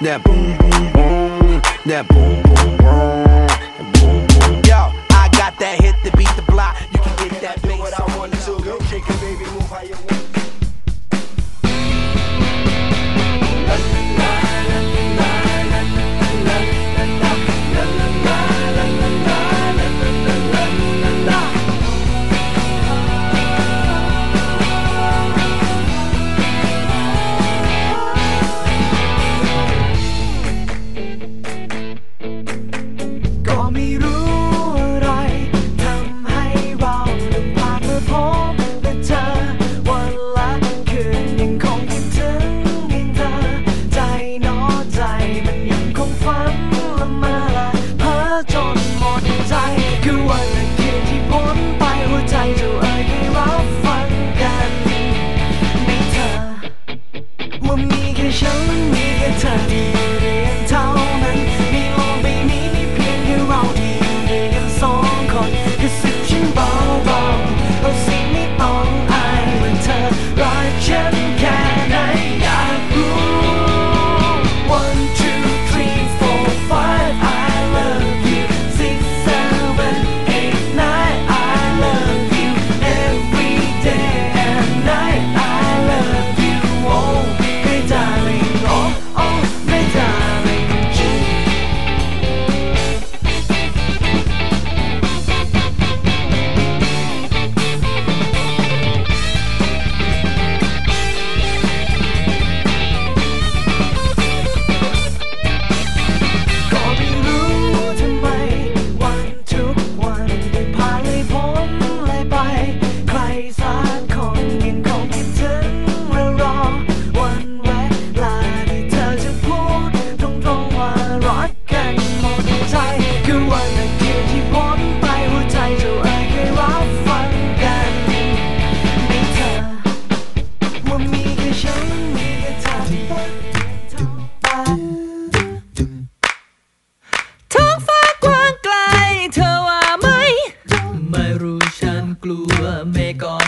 That boom boom boom. That boom boom boom. Boom boom. Yo, I got that hit to beat the block. You can get that bass. I want to do, shake it, baby, move how you want. กลัวไม่ก่อ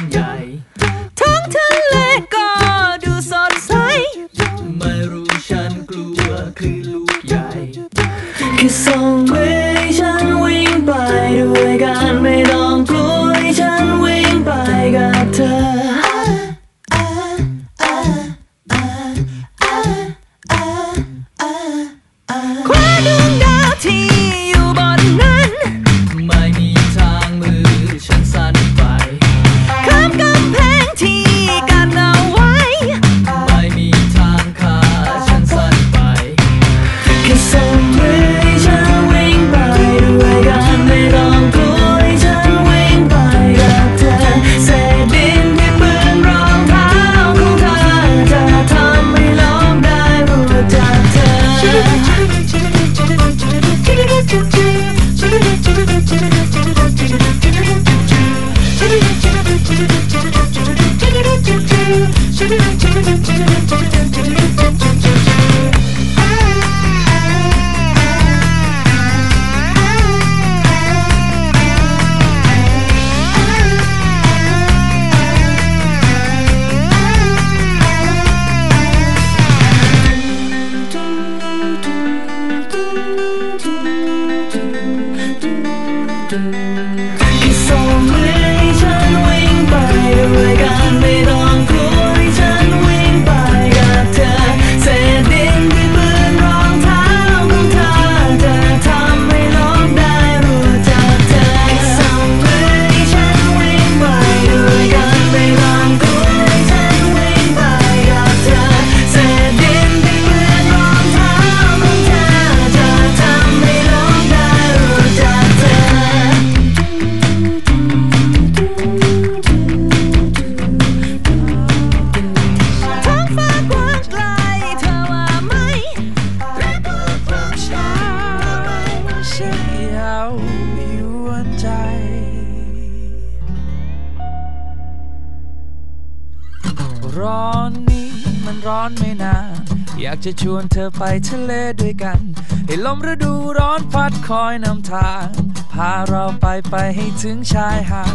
ร้อนไม่นาน อยากจะชวนเธอไปทะเลด้วยกัน ให้ลมฤดูร้อนพัดคอยนำทาง พาเราไปไปให้ถึงชายหาด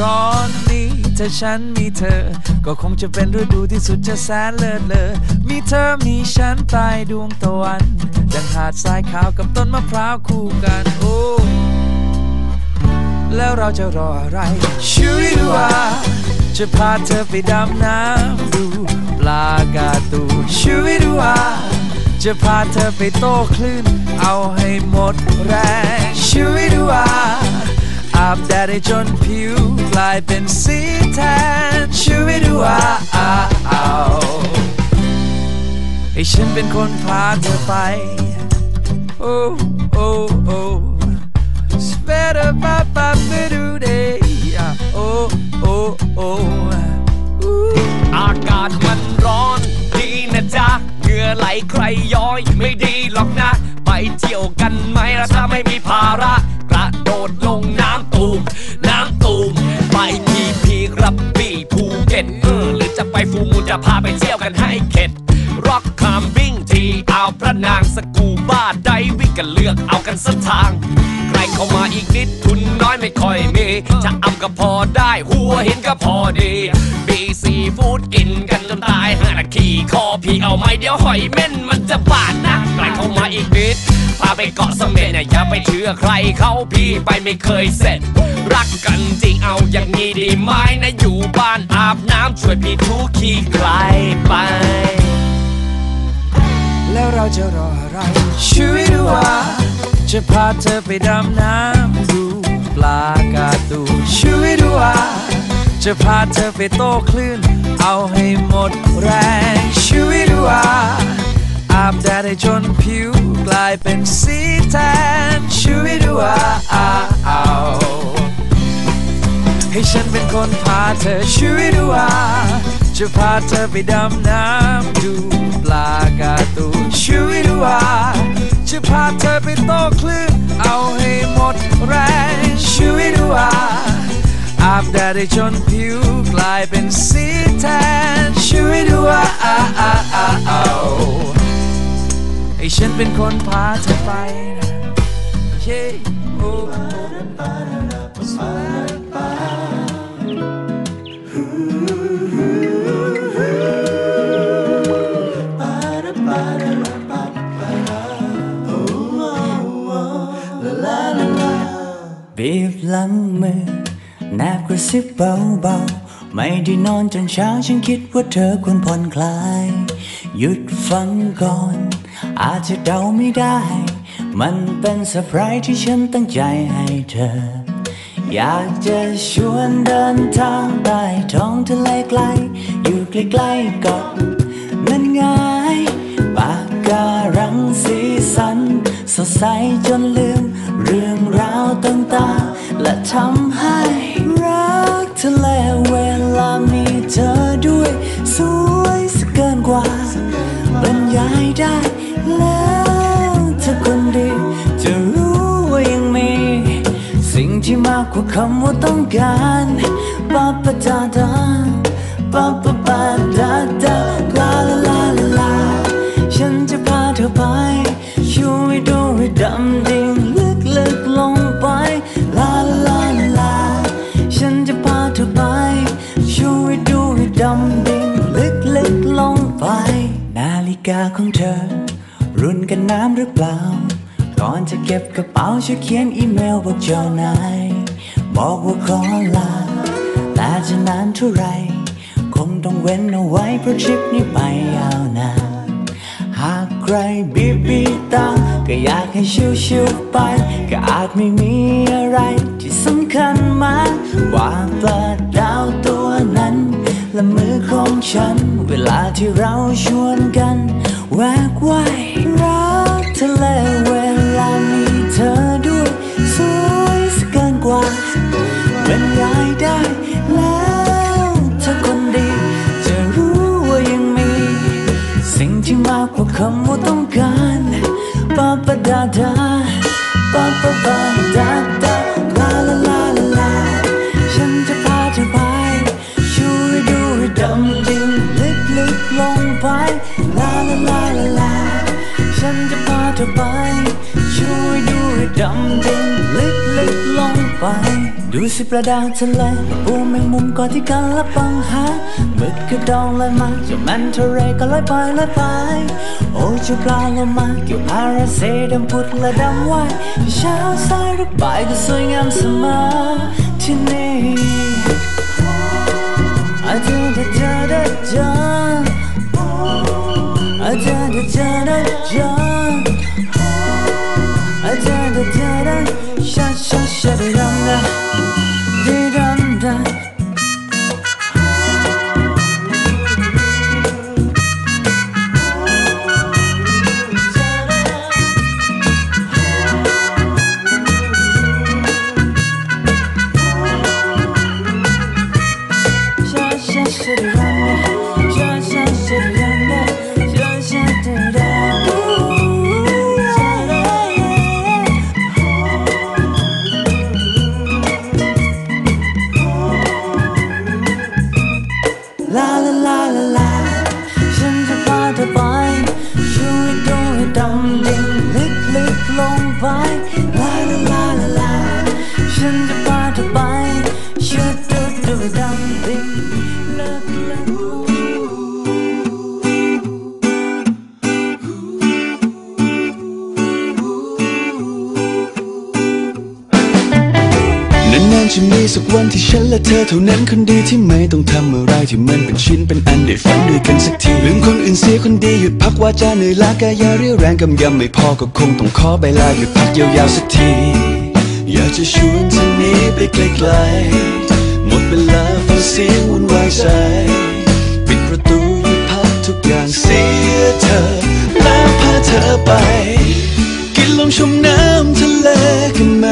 ร้อนนี้ถ้าฉันมีเธอ ก็คงจะเป็นฤดูที่สุดจะแสนเลิศเลอ มีเธอมีฉันใต้ดวงตะวัน ดังหาดทรายขาวกับต้นมะพร้าวคู่กัน โอ้ แล้วเราจะรออะไรชูวิวาจะพาเธอไปดำน้ำดู ลากาตูช่วยดูว่าจะพาเธอไปโต้คลื่น เอาให้หมดแรงช่วยดูว่าอาบแดดให้จนผิวกลายเป็นสีแทนช่วยดูว่าเอาให้ฉันเป็นคนพาเธอไป โอ้โอ้โอ้ เหงื่ใครย้อย ไม่ดีหรอกนะ ไปเที่ยวกันไหมล่ะถ้าไม่มีภาระ กระโดดลงน้ำตูม น้ำตูม ไปพีพีกระบี่ภูเก็ตเออหรือจะไปฟูมูลจะพาไปเที่ยวกันให้เข็ดร็อกคามบิ้งทีเอาพระนางสกูบ้าไดวิ่งกันเลือกเอากันสักทาง ใครเข้ามาอีกนิด ไม่ค่อยมีจะอำก็พอได้ หัวเห็นก็พอดีบีซีฟู้ดกินกันจนตายห้านาทีคอพี่เอาไหม่เดี๋ยวหอยเม่นมันจะบาดนะใครเข้ามาอีกนิดพาไปเกาะเสม็ดเนี่ยอย่าไปเชื่อใครเขาพี่ไปไม่เคยเสร็จ รักกันจริงเอาอย่างนี้ดีไหมนะอยู่บ้านอาบน้ำช่วยพี่ทุกขี้ไกลไป แล้วเราจะรออะไรช่วยดูว่าจะพาเธอไปดำน้ำดู ปลากาตูช่วยดูว่าจะพาเธอไปโต้คลื่น เอาให้หมดแรงช่วยดูว่าอาบแดดให้จนผิวกลายเป็นสีแทนช่วยดูว่าเอาให้ฉันเป็นคนพาเธอช่วยดูว่าจะพาเธอไปดำน้ำดูปลากาตูช่วยดูว่าจะพาเธอไปโต้คลื่น อาบแดดให้จนผิวกลายเป็นสีแทนช่วยดูว่าให้ฉันเป็นคนพาเธอไป Yeah. Oh. บีบหลังมือ แนบกระซิบเบาๆ ไม่ได้นอนจนเช้าฉันคิดว่าเธอควรผ่อนคลาย หยุดฟังก่อน อาจจะเดาไม่ได้ มันเป็นเซอร์ไพรส์ที่ฉันตั้งใจให้เธอ อยากจะชวนเดินทางใต้ท้องทะเลไกล อยู่ใกล้ๆกับนั่นไงปากการังสีสัน สดใสจนลืม เรื่องราวต่างๆและทำให้ ทะเลเวลามีเธอด้วย สวยสกเกินกว่า บรรยายได้แล้วเธอคนดีจะรู้ว่ายังมี สิ่งที่มากกว่าคำว่าต้องการปาปะดาดาปาปะปาดาดาลาลา เธอ รุนกันน้ำหรือเปล่า ก่อนจะเก็บกระเป๋าช่วยเขียนอีเมลบอกเจ้านาย บอกว่าขอลา แต่จะนานเท่าไร คงต้องเว้นเอาไว้เพราะทริปนี้ไปยาวนาน หากใครบีบีตา ก็อยากให้ชิวๆไป ก็อาจไม่มีอะไรที่สำคัญมากกว่าปลาดาวตัวนั้นและมือของฉัน เวลาที่เราชวนกัน แวกว่ายรักทะเลเวลามีเธอด้วย สวยสกเกินกว่าบรรยายได้ สิปลาดาวทะเลปูแมงมุมก่อนที่กันละปังหาหมึกกระดองลอยมาจ้าแมนทะเลก็ลอยไปลอยไป โอ้จ้าปลาโลมาเกี่ยวพาราเซดำพุดและดำว่ายเช้าสายหรือบ่ายก็สวยงามเสมอที่นี่อาจารย์จะเจอได้เจออาจารย์จะเจอได้เจออาจารย์จะเจอได้ชาชาชาดิดัมดา จะมีสักวันที่ฉันและเธอเท่านั้นคนดีที่ไม่ต้องทำอะไรที่มันเป็นชิ้นเป็นอันได้ฝันด้วยกันสักทีลืมคนอื่นเสียคนดีหยุดพักว่าจาเหนื่อยล้ากายาเรียวแรงกำยำไม่พอก็คงต้องขอใบลาหยุดพักยาวๆสักที อยากจะชวนเธอหนี้ไปไกลๆหมดเวลาฟังเสียงวุ่นวาย ใจ ปิดประตูหยุดพักทุกอย่างเสียเธอ แล้วพาเธอไป กินลมชมน้ำทะเลกันไหม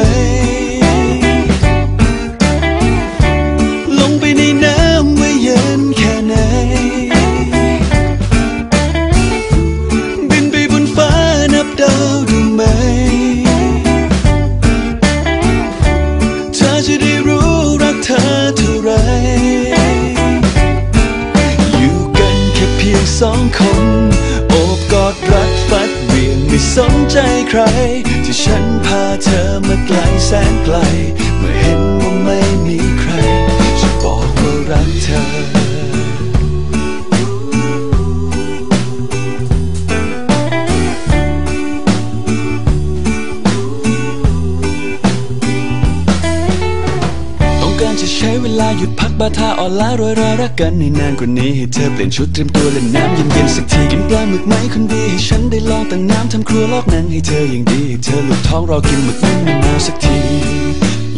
บาทาอ่อนล้าโรยรารักกันให้นานกว่านี้ให้เธอเปลี่ยนชุดเตรียมตัวเล่นน้ำเย็นๆสักทีกินปลาหมึกไหมคนดีให้ฉันได้ลองตั้งน้ำทำครัวลอกหนังให้เธออย่างดีให้เธอหลุดท้องรอกินหมึกนึ่งมะนาวสักที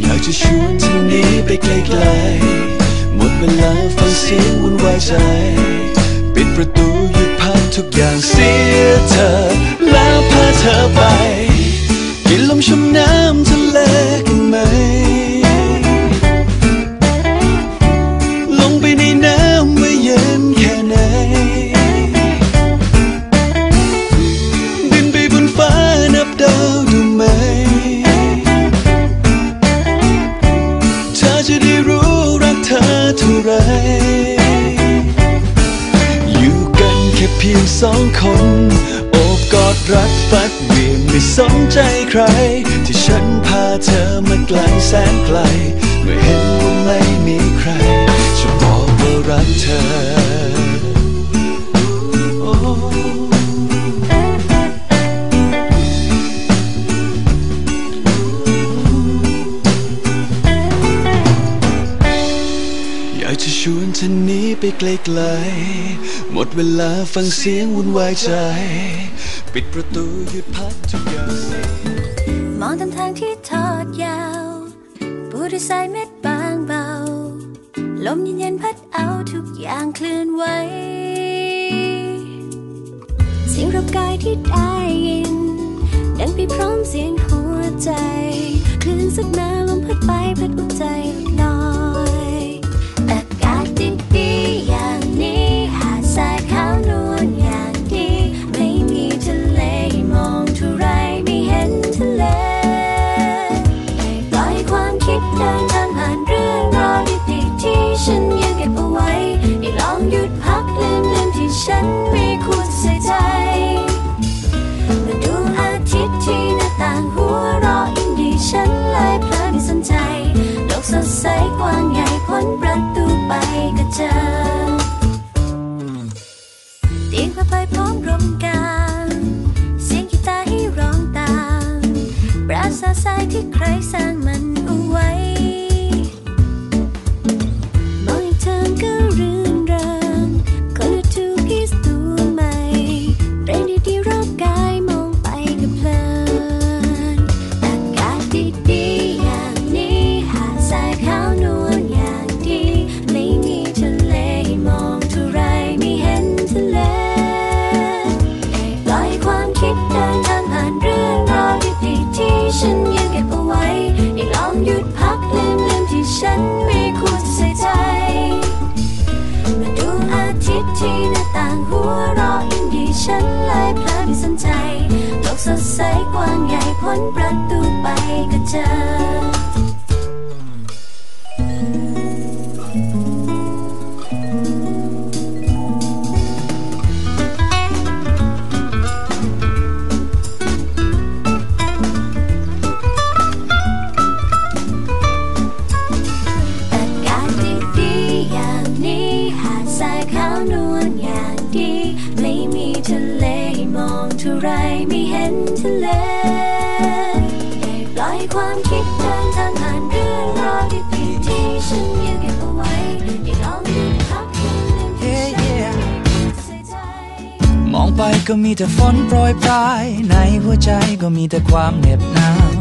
อยากจะชวนเธอหนีไปไกลๆหมดเวลาฟังเสียงวุ่นวายใจปิดประตูหยุดพักทุกอย่างเสียเธอแล้วพาเธอไปกินลมชมน้ำ คนโอบกอดรักฟัดเวียงไม่สนใจใคร ที่ฉันพาเธอมาไกลแสนไกล เมื่อเห็นว่าไม่มีใครจะบอกว่ารักเธอ ไปไกลๆหมดเวลาฟังเสียงวุ่นวายใจ ปิดประตูหยุดพักทุกอย่างมองตามทางที่ทอดยาวปูด้วยสายเม็ดบางเบา ลมเย็นๆพัดเอาทุกอย่างเคลื่อนไหวเสียงรบกายที่ได้ยิน ดังไปพร้อมเสียงหัวใจ คลื่นสักมาลมพัดไปพัดหัวใจ ฉันมีคุณใส่ใจมาดูอาทิตย์ที่หน้าต่างหัวรออินดีฉันเลยเพลินสนใจ โลกสดใสกว้างใหญ่พ้นประตูไปก็เจอเตียงผ้าใบพร้อมรมกาเสียงกีตาให้ร้องตามปราสาทายที่ใครสร้ง มองไปก็มีแต่ฝนโปรยปลาย ในหัวใจก็มีแต่ความเหน็บหนาว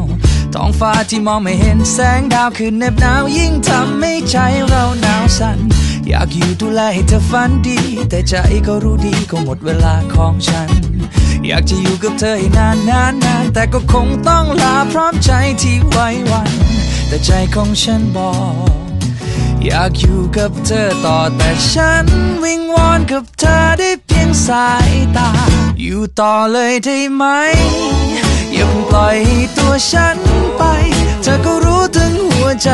ท้องฟ้าที่มองไม่เห็นแสงดาวคือเหน็บหนาวยิ่งทำให้ใจเราหนาวสั่น อยากอยู่ดูแลให้เธอฝันดี แต่ใจก็รู้ดีก็หมดเวลาของฉัน อยากจะอยู่กับเธอให้นานนานนานแต่ก็คงต้องลาพร้อมใจที่ไว้วัน แต่ใจของฉันบอกอยากอยู่กับเธอต่อแต่ฉันวิงวอนกับเธอได้เพียง สายตา อยู่ต่อเลยได้ไหม อย่าปล่อยให้ตัวฉันไป เธอก็รู้ถึงหัวใจ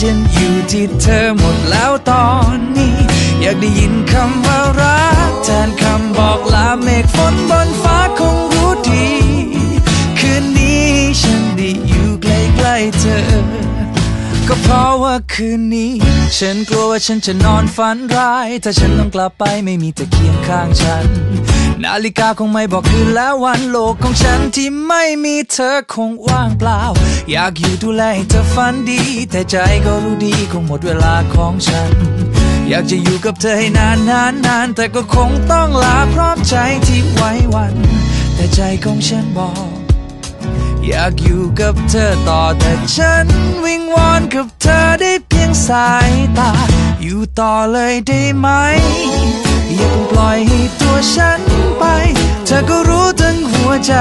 ฉันอยู่ที่เธอหมดแล้วตอนนี้ อยากได้ยินคำว่ารัก แทนคำบอกลาเมฆฝนบนฟ้าคง ก็เพราะว่าคืนนี้ ฉันกลัวว่าฉันจะนอนฝันร้าย ถ้าฉันต้องกลับไปไม่มีเธอเคียงข้างฉัน นาฬิกาคงไม่บอกคืนแล้ววันโลกของฉันที่ไม่มีเธอคงว่างเปล่า อยากอยู่ดูแลให้เธอฝันดี แต่ใจก็รู้ดีคงหมดเวลาของฉัน อยากจะอยู่กับเธอให้นานนานนานแต่ก็คงต้องลาพร้อมใจที่ไว้วัน แต่ใจของฉันบอก อยากอยู่กับเธอต่อแต่ฉันวิงวอนกับเธอได้เพียงสายตา อยู่ต่อเลยได้ไหม อย่าปล่อยตัวฉันไป เธอก็รู้ทั้งหัวใจ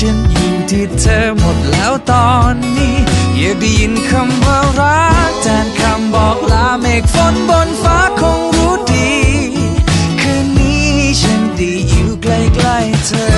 ฉันอยู่ที่เธอหมดแล้วตอนนี้ อยากได้ยินคำว่ารักแทนคำบอกลาเมฆฝนบนฟ้าคงรู้ดี คืนนี้ฉันได้อยู่ใกล้ๆเธอ